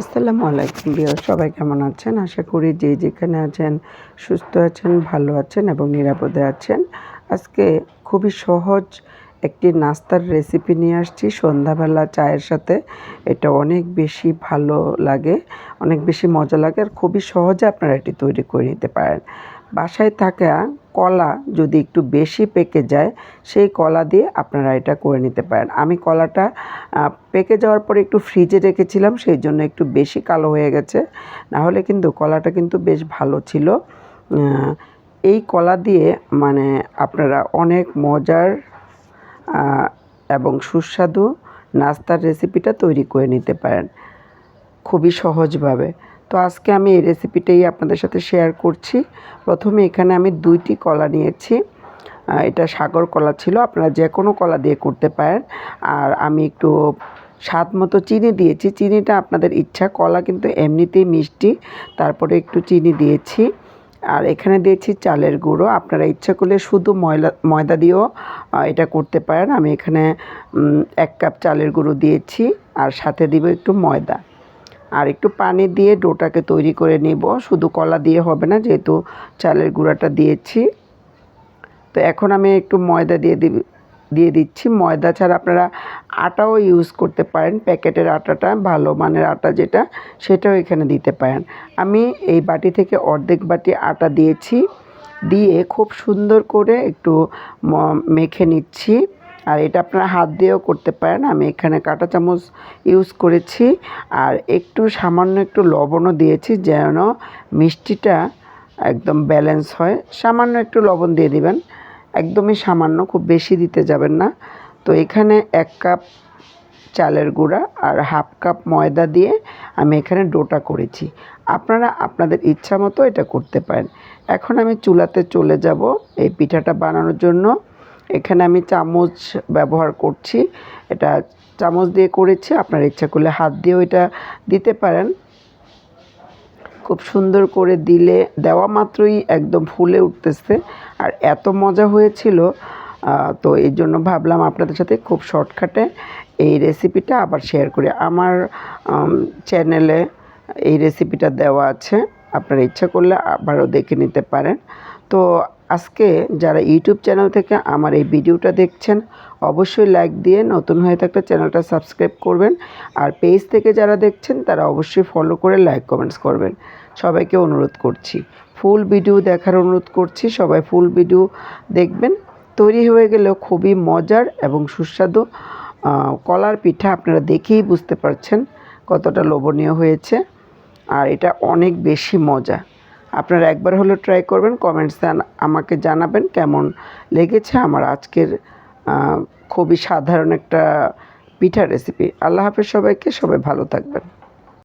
আসসালামু আলাইকুম বিয়ার সবাই কেমন আছেন? আশা করি যে যেখানে আছেন সুস্থ আছেন, ভালো আছেন এবং নিরাপদে আছেন। আজকে খুবই সহজ একটি নাস্তার রেসিপি নিয়ে আসছি। সন্ধ্যাবেলা চায়ের সাথে। এটা অনেক বেশি ভালো লাগে, অনেক বেশি মজা লাগে আর খুবই সহজে আপনারা এটি তৈরি করে নিতে পারেন। বাসায় থাকা কলা যদি একটু বেশি পেকে যায়, সেই কলা দিয়ে আপনারা এটা করে নিতে পারেন। আমি কলাটা পেকে যাওয়ার পরে একটু ফ্রিজে রেখেছিলাম, সেই জন্য একটু বেশি কালো হয়ে গেছে। নাহলে কিন্তু কলাটা কিন্তু বেশ ভালো ছিল। এই কলা দিয়ে মানে আপনারা অনেক মজার এবং সুস্বাদু নাস্তার রেসিপিটা তৈরি করে নিতে পারেন। খুবই সহজভাবে। তো আজকে আমি এই রেসিপিটাই আপনাদের সাথে শেয়ার করছি। প্রথমে এখানে আমি দুইটি কলা নিয়েছি। এটা সাগর কলা ছিল, আপনারা যে কোনো কলা দিয়ে করতে পারেন। আর আমি একটু স্বাদ মতো চিনি দিয়েছি। চিনিটা আপনাদের ইচ্ছা, কলা কিন্তু এমনিতেই মিষ্টি। তারপরে একটু চিনি দিয়েছি। আর এখানে দিয়েছি চালের গুঁড়ো। আপনারা ইচ্ছা করলে শুধু ময়লা, ময়দা দিয়েও এটা করতে পারেন। আমি এখানে এক কাপ চালের গুঁড়ো দিয়েছি। আর সাথে দিব একটু ময়দা। আর একটু পানি দিয়ে ডোটাকে তৈরি করে নেব। শুধু কলা দিয়ে হবে না, যেহেতু চালের গুঁড়াটা দিয়েছি। তো এখন আমি একটু ময়দা দিয়ে দিবি, দিয়ে দিচ্ছি। ময়দা ছাড়া আপনারা আটাও ইউজ করতে পারেন। প্যাকেটের আটাটা, ভালো মানের আটা যেটা, সেটাও এখানে দিতে পারেন। আমি এই বাটি থেকে অর্ধেক বাটি আটা দিয়েছি। দিয়ে খুব সুন্দর করে একটু মেখে নিচ্ছি। আর এটা আপনারা হাত দিয়েও করতে পারেন। আমি এখানে কাঁটা চামচ ইউজ করেছি আর একটু সামান্য একটু লবণও দিয়েছি যেন মিষ্টিটা একদম ব্যালেন্স হয়। সামান্য একটু লবণ দিয়ে দিবেন। একদমই সামান্য, খুব বেশি দিতে যাবেন না। তো এখানে এক কাপ চালের গুঁড়া আর হাফ কাপ ময়দা দিয়ে আমি এখানে ডোটা করেছি। আপনারা আপনাদের ইচ্ছা মতো এটা করতে পারেন। এখন আমি চুলাতে চলে যাব এই পিঠাটা বানানোর জন্য। এখানে আমি চামচ ব্যবহার করছি। এটা চামচ দিয়ে করেছি, আপনার ইচ্ছা করলে হাত দিয়েও এটা দিতে পারেন। খুব সুন্দর করে দিলে, দেওয়া মাত্রই একদম ফুলে উঠতেছে। আর এত মজা হয়েছিল তো এই জন্য ভাবলাম আপনাদের সাথে খুব শর্টকাটে এই রেসিপিটা আবার শেয়ার করি। আমার চ্যানেলে এই রেসিপিটা দেওয়া আছে। আপনারা ইচ্ছা করলে আবারও দেখে নিতে পারেন। তো আজকে যারা ইউটিউব চ্যানেল থেকে আমার এই ভিডিওটা দেখছেন, অবশ্যই লাইক দিয়ে নতুন হয়ে থাকলে চ্যানেলটা সাবস্ক্রাইব করবেন। আর পেজ থেকে যারা দেখছেন, তারা অবশ্যই ফলো করে লাইক কমেন্টস করবেন। সবাইকে অনুরোধ করছি। ফুল ভিডিও দেখার অনুরোধ করছি। সবাই ফুল ভিডিও দেখবেন। তৈরি হয়ে গেলেও খুবই মজার এবং সুস্বাদু কলার পিঠা আপনারা দেখেই বুঝতে পারছেন কতটা লোভনীয় হয়েছে। আর এটা অনেক বেশি মজা। আপনারা একবার হলেও ট্রাই করবেন কমেন্টস আমাকে জানাবেন কেমন লেগেছে আমার আজকের খুবই সাধারণ একটা পিঠা রেসিপি আল্লাহ হাফেজ সবাইকে, সবাই ভালো থাকবেন।